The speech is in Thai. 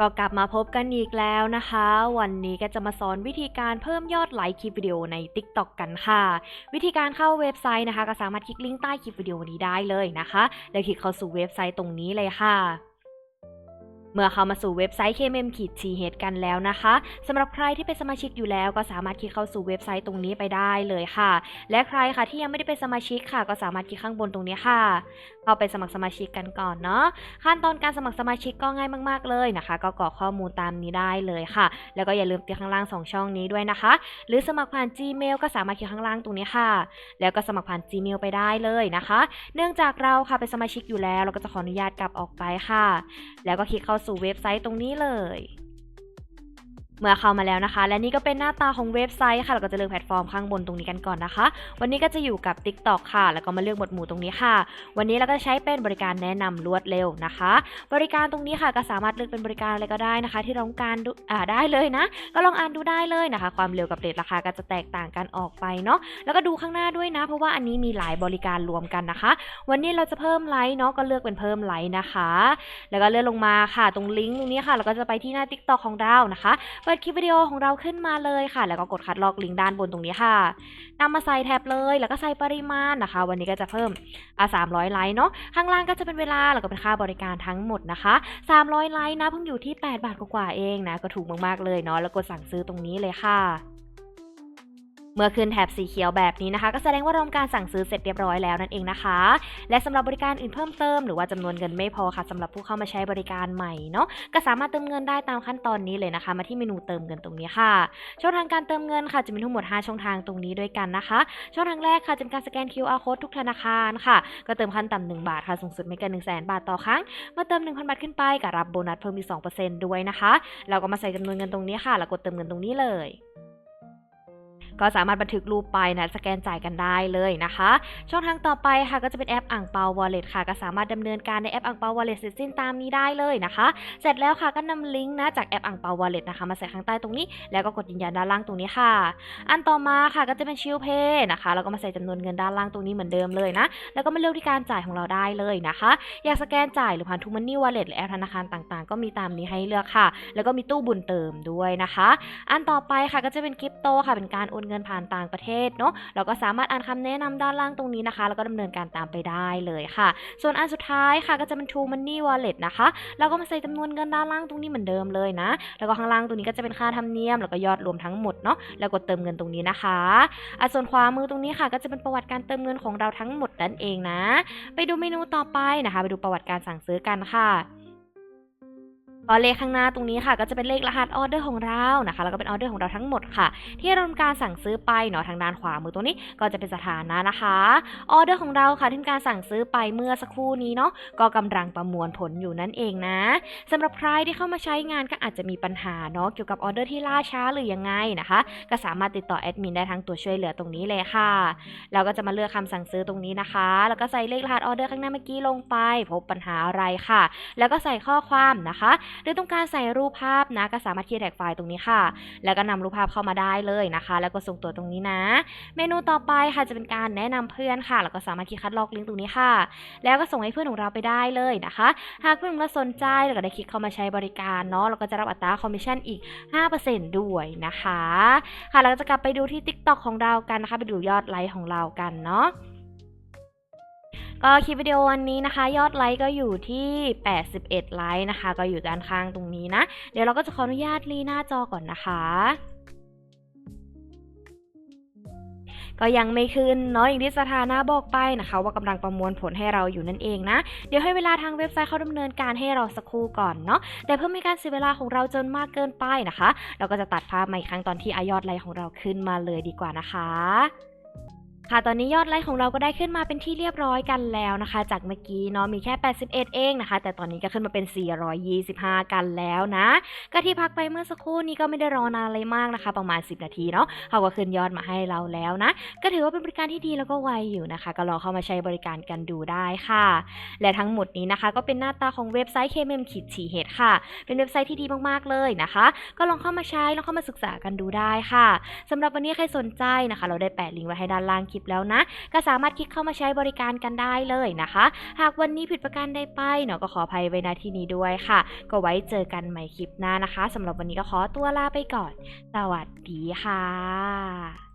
ก็กลับมาพบกันอีกแล้วนะคะ วันนี้ก็จะมาสอนวิธีการเพิ่มยอดไลค์คลิปวิดีโอใน TikTok กันค่ะ วิธีการเข้าเว็บไซต์นะคะ ก็สามารถคลิกลิงก์ใต้คลิปวิดีโอนี้ได้เลยนะคะ แล้วคลิกเข้าสู่เว็บไซต์ตรงนี้เลยค่ะ เมื่อเข้ามาสู่เว็บไซต์ KMM ขีด TH กันแล้วนะคะสำหรับใครที่เป็นสมาชิกอยู่แล้ว ก็สามารถคลิกเข้าสู่เว็บไซต์ตรงนี้ไปได้เลยค่ะ และใครค่ะที่ยังไม่ได้เป็นสมาชิกค่ะ ก็สามารถคลิกข้างบนตรงนี้ค่ะเข้าไปสมัครสมาชิกกันก่อนเนาะขั้นตอนการสมัครสมาชิกก็ง่ายมาก ๆเลยนะคะ ก็กรอกข้อมูลตามนี้ได้เลยค่ะ แล้วก็อย่าลืมติดข้างล่าง 2 ช่องนี้ด้วยนะคะ หรือสมัครผ่าน Gmail ก็สามารถคลิกข้างล่างตรงนี้ค่ะ แล้วก็สมัครผ่าน Gmail ไปได้เลยนะคะ เนื่องจากเราค่ะเป็นสมาชิกอยู่แล้ว เราก็จะขออนุญาตกลับออกไปค่ะ แล้วก็คลิกเข้าสู่เว็บไซต์ตรงนี้เลย เมื่อเข้ามาแล้วนะคะ และนี่ก็เป็นหน้าตาของเว็บไซต์ค่ะ เราก็จะเลือกแพลตฟอร์มข้างบนตรงนี้กันก่อนนะคะ วันนี้ก็จะอยู่กับ TikTok ค่ะ แล้วก็มาเลือกหมวดหมู่ตรงนี้ค่ะ วันนี้เราก็ใช้เป็นบริการแนะนำรวดเร็วนะคะ บริการตรงนี้ค่ะก็สามารถเลือกเป็นบริการอะไรก็ได้นะคะ ที่เราต้องการดูอ่าได้เลยนะ ก็ลองอ่านดูได้เลยนะคะ ความเร็วกับเรทราคาก็จะแตกต่างกันออกไปเนาะ แล้วก็ดูข้างหน้าด้วยนะ เพราะว่าอันนี้มีหลายบริการรวมกันนะคะ วันนี้เราจะเพิ่มไลค์เนาะ ก็เลือกเป็นเพิ่มไลค์นะคะ แล้วก็เลื่อนลงมาค่ะ ตรงลิงก์ตรงนี้ค่ะ เราก็จะไปที่หน้า TikTok ของเรานะคะเปิดคลิปวิดีโอของเราขึ้นมาเลยค่ะ แล้วก็กดคัดลอกลิงก์ด้านบนตรงนี้ค่ะนำมาใส่แท็บเลย แล้วก็ใส่ปริมาณนะคะ วันนี้ก็จะเพิ่มอะ300ไลค์เนาะ ข้างล่างก็จะเป็นเวลา แล้วก็เป็นค่าบริการทั้งหมดนะคะ300ไลค์นะเพิ่งอยู่ที่8บาทกว่าๆเองนะ ก็ถูกมากๆเลยเนาะ แล้วกดสั่งซื้อตรงนี้เลยค่ะ เมื่อขึ้นแถบสีเขียวแบบนี้นะคะ ก็แสดงว่าเราทำการสั่งซื้อเสร็จเรียบร้อยแล้วนั่นเองนะคะ และสำหรับบริการอื่นเพิ่มเติมหรือว่าจำนวนเงินไม่พอค่ะสำหรับผู้เข้ามาใช้บริการใหม่เนาะก็สามารถเติมเงินได้ตามขั้นตอนนี้เลยนะคะ มาที่เมนูเติมเงินตรงนี้ค่ะ ช่องทางการเติมเงินค่ะจะมีทั้งหมด 5 ช่องทางตรงนี้ด้วยกันนะคะ ช่องทางแรกค่ะจะเป็นการสแกน QR code ทุกธนาคารค่ะ ก็เติมขั้นต่ำ1บาทค่ะสูงสุดไม่เกิน1 0 0 0 0แบาทต่อครั้งเมื่อเติม 1,000 บาทขึ้นไปก็รับโบนัสเพิ่มอีก2%ด้วยนะคะ เราก็มาใส่จำนวนเงินตรงนี้ค่ะ แล้วกดเติมเงินตรงนี้เลย ก็สามารถบันทึกรูปไปนะสแกนจ่ายกันได้เลยนะคะ ช่องทางต่อไปค่ะก็จะเป็นแอปอ่างเปา Wallet ค่ะ ก็สามารถดำเนินการในแอปอ่างเปา Wallet เสร็จสิ้นตามนี้ได้เลยนะคะ เสร็จแล้วค่ะก็นำลิงก์นะจากแอปอ่างเปา Wallet นะคะมาใส่ข้างใต้ตรงนี้ แล้วก็กดยืนยันด้านล่างตรงนี้ค่ะ อันต่อมาค่ะก็จะเป็นชิลเพย์นะคะแล้วก็มาใส่จำนวนเงินด้านล่างตรงนี้เหมือนเดิมเลยนะ แล้วก็มาเลือกที่การจ่ายของเราได้เลยนะคะ อยากสแกนจ่ายหรือผ่านทูมันนี่วอลเล็ตหรือแอปธนาคารต่างๆ ก็มีตามนี้ให้เลือกค่ะ แล้วก็มีตู้บุญเติมด้วยนะคะ อันต่อไปค่ะก็จะเป็นคริปโตค่ะเป็นการโอนเงินผ่านต่างประเทศเนาะเราก็สามารถอ่านคำแนะนำด้านล่างตรงนี้นะคะ แล้วก็ดำเนินการตามไปได้เลยค่ะ ส่วนอันสุดท้ายค่ะก็จะเป็น True Money Wallet นะคะแล้วก็มาใส่จำนวนเงินด้านล่างตรงนี้เหมือนเดิมเลยนะ แล้วก็ข้างล่างตรงนี้ก็จะเป็นค่าธรรมเนียมแล้วก็ยอดรวมทั้งหมดเนาะแล้วกดเติมเงินตรงนี้นะคะอะส่วนขวามือตรงนี้ค่ะก็จะเป็นประวัติการเติมเงินของเราทั้งหมดนั่นเองนะ ไปดูเมนูต่อไปนะคะ ไปดูประวัติการสั่งซื้อกันค่ะ ก็เลขข้างหน้าตรงนี้ค่ะ ก็จะเป็นเลขรหัสออเดอร์ของเรานะคะ แล้วก็เป็นออเดอร์ของเราทั้งหมดค่ะ ที่เราทำการสั่งซื้อไปเนาะทางด้านขวามือตรงนี้ก็จะเป็นสถานะนะคะออเดอร์ของเราค่ะที่ทำการสั่งซื้อไปเมื่อสักครู่นี้เนาะก็กำลังประมวลผลอยู่นั่นเองนะสำหรับใครที่เข้ามาใช้งานก็อาจจะมีปัญหาเนาะเกี่ยวกับออเดอร์ที่ล่าช้าหรือยังไงนะคะ ก็สามารถติดต่อแอดมินได้ทางตัวช่วยเหลือตรงนี้เลยค่ะเราก็จะมาเลือกคำสั่งซื้อตรงนี้นะคะ แล้วก็ใส่เลขรหัสออเดอร์ข้างหน้าเมื่อกี้ลงไป พบปัญหาอะไรค่ะ แล้วก็ใส่ข้อความนะคะหรือต้องการใส่รูปภาพนะก็สามารถคีย์แท็กไฟล์ตรงนี้ค่ะ แล้วก็นำรูปภาพเข้ามาได้เลยนะคะ แล้วก็ส่งตัวตรงนี้นะ เมนูต่อไปค่ะจะเป็นการแนะนำเพื่อนค่ะ แล้วก็สามารถคลิกคัดลอกลิงก์ตรงนี้ค่ะ แล้วก็ส่งให้เพื่อนของเราไปได้เลยนะคะ หากเพื่อนของเราสนใจแล้วก็ได้คลิกเข้ามาใช้บริการเนาะเราก็จะรับอัตราคอมมิชชั่นอีก 5%ด้วยนะคะ ค่ะเราก็จะกลับไปดูที่ TikTok ของเรากันนะคะ ไปดูยอดไลค์ของเรากันเนาะ ก็คลิปวิดีโอวันนี้นะคะ ยอดไลค์ก็อยู่ที่ 81 ไลค์นะคะ ก็อยู่ด้านข้างตรงนี้นะ เดี๋ยวเราก็จะขออนุญาตรีหน้าจอก่อนนะคะก็ยังไม่ขึ้นเนาะอย่างที่สถานะบอกไปนะคะ ว่ากำลังประมวลผลให้เราอยู่นั่นเองนะ เดี๋ยวให้เวลาทางเว็บไซต์เขาดำเนินการให้เราสักครู่ก่อนเนาะแต่เพื่อไม่ให้การเสียเวลาของเราจนมากเกินไปนะคะ เราก็จะตัดภาพมาอีกครั้งตอนที่อายอดไลค์ของเราขึ้นมาเลยดีกว่านะคะ ค่ะตอนนี้ยอดไลค์ของเราก็ได้ขึ้นมาเป็นที่เรียบร้อยกันแล้วนะคะ จากเมื่อกี้เนาะมีแค่ 81 เองนะคะ แต่ตอนนี้ก็ขึ้นมาเป็น 425 กันแล้วนะ ก็ที่พักไปเมื่อสักครู่นี้ก็ไม่ได้รอนานอะไรมากนะคะ ประมาณ 10 นาทีเนาะเขาก็ขึ้นยอดมาให้เราแล้วนะ ก็ถือว่าเป็นบริการที่ดีแล้วก็ไวอยู่นะคะ ก็ลองเข้ามาใช้บริการกันดูได้ค่ะ และทั้งหมดนี้นะคะ ก็เป็นหน้าตาของเว็บไซต์ KMM ขีดฉีเหตุค่ะ เป็นเว็บไซต์ที่ดีมากๆเลยนะคะ ก็ลองเข้ามาใช้ลองเข้ามาศึกษากันดูได้ค่ะสำหรับวันนี้ใครสนใจนะคะ เราได้แปะลิงก์ไว้ให้ด้านล่างคลิปแล้วนะ ก็สามารถคลิกเข้ามาใช้บริการกันได้เลยนะคะ หากวันนี้ผิดประการใดไปเนาะก็ขออภัยไว้ณที่นี้ด้วยค่ะ ก็ไว้เจอกันใหม่คลิปหน้านะคะสำหรับวันนี้ก็ขอตัวลาไปก่อน สวัสดีค่ะ